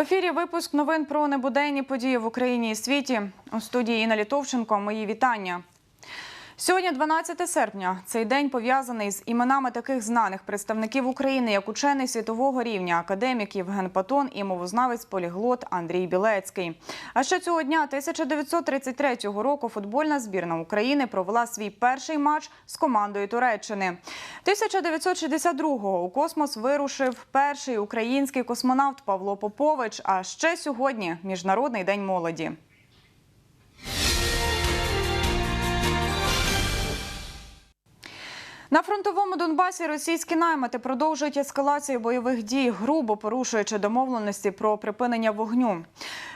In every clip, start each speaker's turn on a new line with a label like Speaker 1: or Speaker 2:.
Speaker 1: ефірі випуск новин про небуденні події в Україні і світі. У студії Інна Літовченко. Мої вітання. Сьогодні, 12 серпня, цей день пов'язаний з іменами таких знаних представників України, як учений світового рівня, академік Євген Патон і мовознавець поліглот Андрій Білецький. А ще цього дня 1933 року футбольна збірна України провела свій перший матч з командою Туреччини. 1962-го у космос вирушив перший український космонавт Павло Попович. А ще сьогодні Міжнародний день молоді. На фронтовому Донбасі російські наймити продовжують ескалацію бойових дій, грубо порушуючи домовленості про припинення вогню.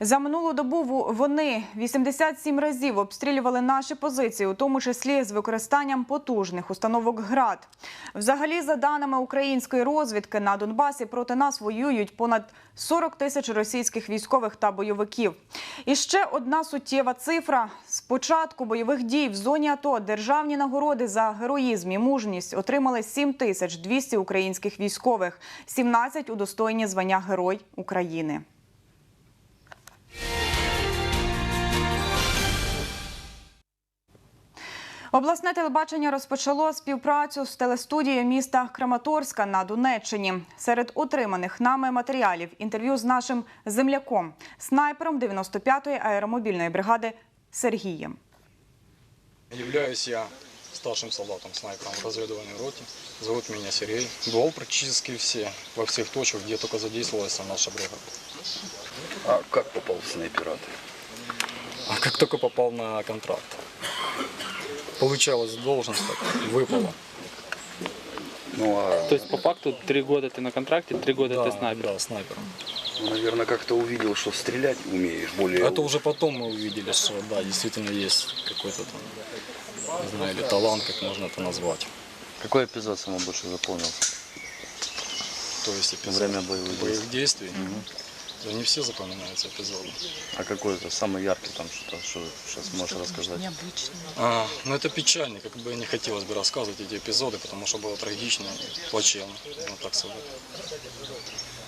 Speaker 1: За минулу добу вони 87 разів обстрілювали наші позиції, у тому числі з використанням потужних установок ГРАД. Взагалі, за даними української розвідки, на Донбасі проти нас воюють понад 40 тисяч російських військових та бойовиків. І ще одна суттєва цифра: з початку бойових дій в зоні АТО державні нагороди за героїзм і мужність отримали 7 тисяч 200 українських військових, 17 удостоєні звання Герой України. Обласне телебачення розпочало співпрацю з телестудією міста Краматорська на Донеччині. Серед отриманих нами матеріалів інтерв'ю з нашим земляком, снайпером 95-ї аеромобільної бригади Сергієм.
Speaker 2: Являюсь я старшим солдатом, снайпером в разведывательной роте. Зовут меня Сергей. Бывал практически все, во всех точках, где только задействовалась наша бригада.
Speaker 3: А как попал в снайператы?
Speaker 2: А как только попал на контракт, Получалась должность, так выпала.
Speaker 3: Ну, а,
Speaker 4: То есть по факту три года ты на контракте, три года
Speaker 2: Да,
Speaker 4: ты снайпер.
Speaker 2: Да, снайпером.
Speaker 3: ну, наверное, как-то увидел, что стрелять умеешь более...
Speaker 2: Это уже потом мы увидели, что да, действительно есть какой-то там, не знаю, или талант, как можно это назвать.
Speaker 5: Какой эпизод самый больше запомнился?
Speaker 2: То есть эпизод
Speaker 5: Время боевых
Speaker 2: боевых действий. Да не все запоминаются эпизоды.
Speaker 5: А какой это самый яркий там что-то, что сейчас можешь рассказать?
Speaker 2: А, ну это печально, как бы не хотелось бы рассказывать эти эпизоды, потому что было трагично и плачевно, ну так сказать.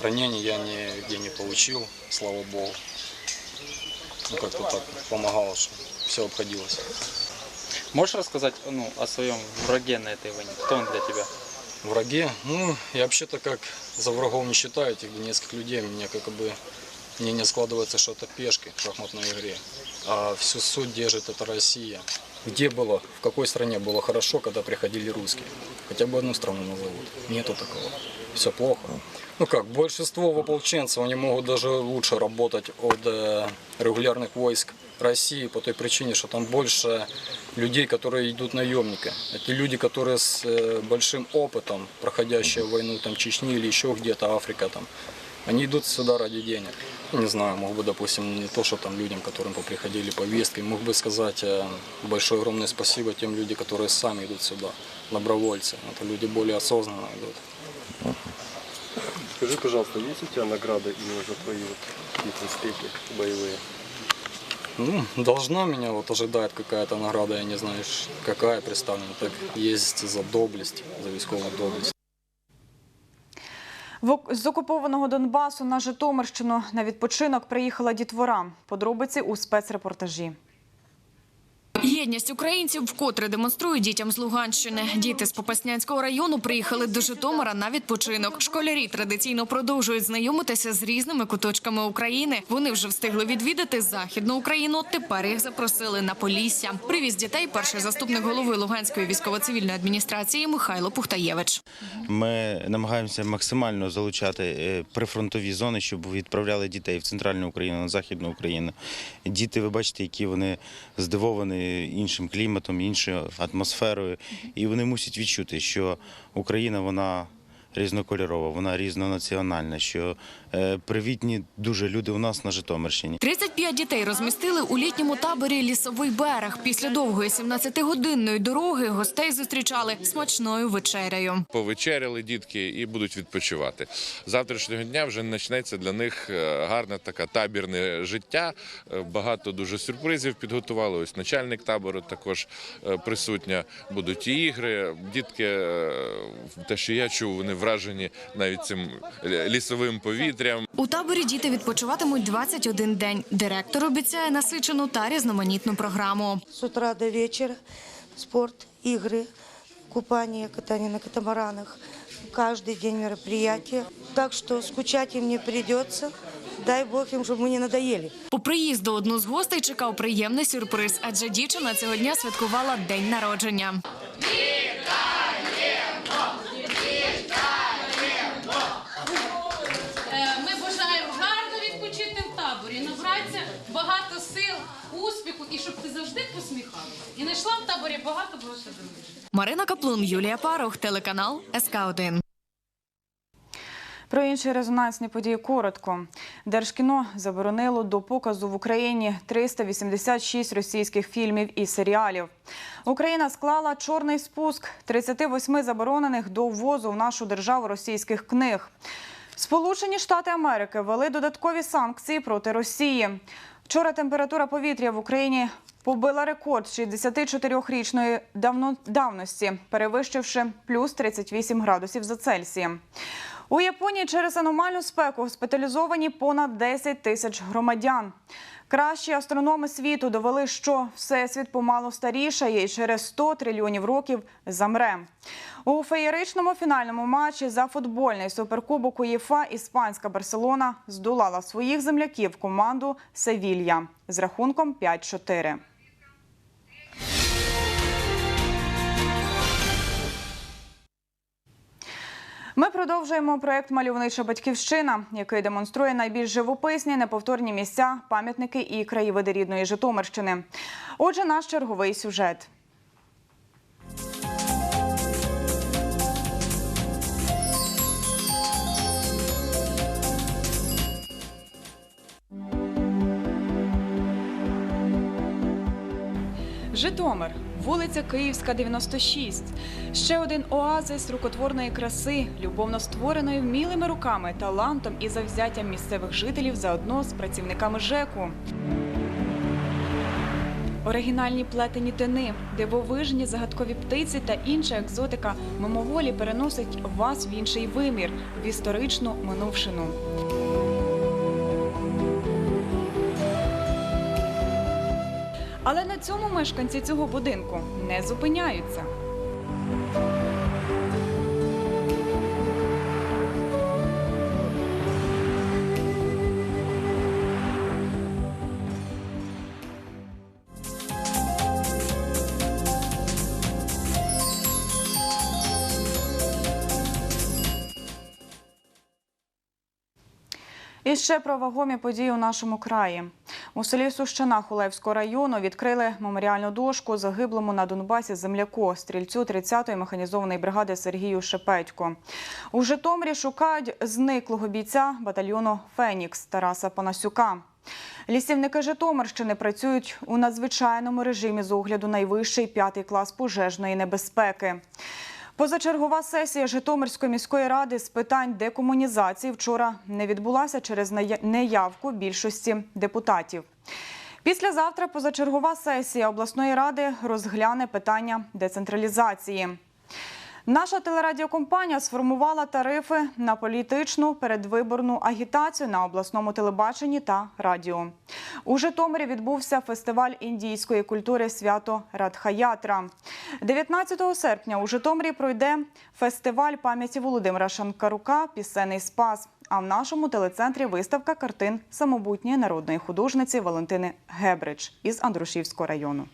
Speaker 2: Ранений я нигде не получил, слава богу. Ну как-то так помогало, что все обходилось.
Speaker 4: Можешь рассказать ну, о своем враге на этой войне? Кто он для тебя?
Speaker 2: Враге, ну я вообще-то как за врагов не считаю этих донецких людей, мне как бы мне не складывается, что это пешки в шахматной игре, а всю суть держит это Россия. Где было, в какой стране было хорошо, когда приходили русские? Хотя бы одну страну назовут. Нету такого. Все плохо. Ну как, большинство ополченцев, они могут даже лучше работать от э, регулярных войск России по той причине, что там больше людей, которые идут наемника. Это люди, которые с э, большим опытом, проходящие войну там Чечни или еще где-то Африка там. Они идут сюда ради денег. Не знаю, мог бы, допустим, не то, что там людям, которым поприходили повестки, мог бы сказать э, большое огромное спасибо тем людям, которые сами идут сюда, добровольцы. Это люди более осознанно идут.
Speaker 6: Скажи, пожалуйста, есть у тебя награда именно за твои вот какие-то успехи боевые?
Speaker 2: Ну, должна меня вот ожидает какая-то награда, я не знаю, какая представлена. Так есть за доблесть, за військову доблесть.
Speaker 1: З окупованого Донбасу на Житомирщину на відпочинок приїхала дітвора. Подробиці у спецрепортажі.
Speaker 7: Єдність українців вкотре демонструють дітям з Луганщини. Діти з Попаснянського району приїхали до Житомира на відпочинок. Школярі традиційно продовжують знайомитися з різними куточками України. Вони вже встигли відвідати західну Україну. Тепер їх запросили на Полісся. Привіз дітей перший заступник голови Луганської військово-цивільної адміністрації Михайло Пухтаєвич.
Speaker 8: Ми намагаємося максимально залучати е, прифронтові зони, щоб відправляли дітей в центральну Україну, на західну Україну. Діти, ви бачите, які вони здивовані іншим кліматом, іншою атмосферою, і вони мусять відчути, що Україна вона. Різнокольорова, вона різнонаціональна, що е, привітні дуже люди у нас на Житомирщині.
Speaker 7: 35 дітей розмістили у літньому таборі Лісовий берег. Після довгої 17-годинної дороги гостей зустрічали смачною вечерею.
Speaker 9: повечеряли дітки і будуть відпочивати. Завтрашнього дня вже почнеться для них е, гарне таке табірне життя. Е, Багато дуже сюрпризів підготували. Ось начальник табору також присутня. Будуть і ігри. Дітки, те, що я чув, вони вражені навіть цим лісовим повітрям.
Speaker 7: У таборі діти відпочиватимуть 21 день. Директор обіцяє насичену та різноманітну програму.
Speaker 10: С утра до вечера спорт, игры, купание, катание на катамаранах. Каждый день мероприятия. Так что скучать им не придется. Дай бог им, чтобы мы не надоели.
Speaker 7: У приїзду одну з гостей чекав приємний сюрприз, адже дівчина цього дня святкувала день народження.
Speaker 11: Багато сил, успіху і щоб ти завжди посміхалася. І знайшла в таборі багато багато друзів.
Speaker 7: Марина Каплун, Юлія Парух, телеканал СК 1
Speaker 1: Про інші резонансні події коротко. Держкіно заборонило до показу в Україні 386 російських фільмів і серіалів. Україна склала чорний спуск 38 заборонених до ввозу в нашу державу російських книг. Сполучені Штати Америки ввели додаткові санкції проти Росії. Вчора температура повітря в Україні побила рекорд 64-річної давно- давності, перевищивши плюс 38 градусів за Цельсієм. У Японії через аномальну спеку госпіталізовані понад 10 тисяч громадян. Кращі астрономи світу довели, що всесвіт помало старішає і через 100 трильйонів років замре. У феєричному фінальному матчі за футбольний суперкубок УЄФА іспанська Барселона здолала своїх земляків команду Севілья з рахунком 5-4. Ми продовжуємо проект Мальовнича батьківщина, який демонструє найбільш живописні, неповторні місця, пам'ятники і краєвиди рідної Житомирщини. Отже, наш черговий сюжет. Житомир, вулиця Київська, 96. Ще один оазис рукотворної краси, любовно створеної вмілими руками, талантом і завзяттям місцевих жителів заодно з працівниками ЖЕКу. Оригінальні плетені тини, дивовижні загадкові птиці та інша екзотика мимоволі переносить вас в інший вимір, в історичну минувшину. Але на цьому мешканці цього будинку не зупиняються. І ще про вагомі події у нашому краї. У селі Сущина Хулевського району відкрили меморіальну дошку загиблому на Донбасі земляку, стрільцю 30-ї механізованої бригади Сергію Шепетько. У Житомирі шукають зниклого бійця батальйону Фенікс Тараса Панасюка. Лісівники Житомирщини працюють у надзвичайному режимі з огляду найвищий п'ятий клас пожежної небезпеки. Позачергова сесія Житомирської міської ради з питань декомунізації вчора не відбулася через неявку більшості депутатів. Післязавтра позачергова сесія обласної ради розгляне питання децентралізації. Наша телерадіокомпанія сформувала тарифи на політичну передвиборну агітацію на обласному телебаченні та радіо. У Житомирі відбувся фестиваль індійської культури свято Радхаятра. 19 серпня у Житомирі пройде фестиваль пам'яті Володимира Шанкарука Пісенний спас. А в нашому телецентрі виставка картин самобутньої народної художниці Валентини Гебрич із Андрушівського району.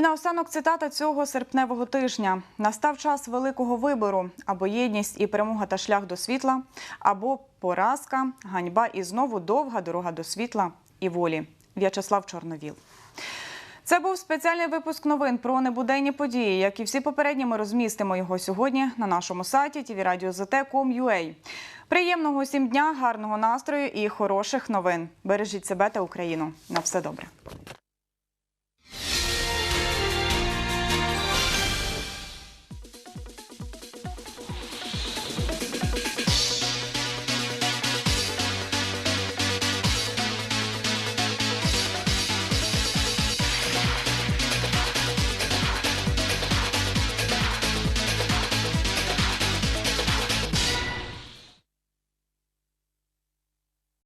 Speaker 1: І наостанок цитата цього серпневого тижня: настав час великого вибору або єдність і перемога та шлях до світла, або поразка, ганьба і знову довга дорога до світла і волі. В'ячеслав Чорновіл. Це був спеціальний випуск новин про небуденні події. Як і всі попередні, ми розмістимо його сьогодні на нашому сайті tvradio.zt.com.ua. Приємного усім дня, гарного настрою і хороших новин. Бережіть себе та Україну. На все добре.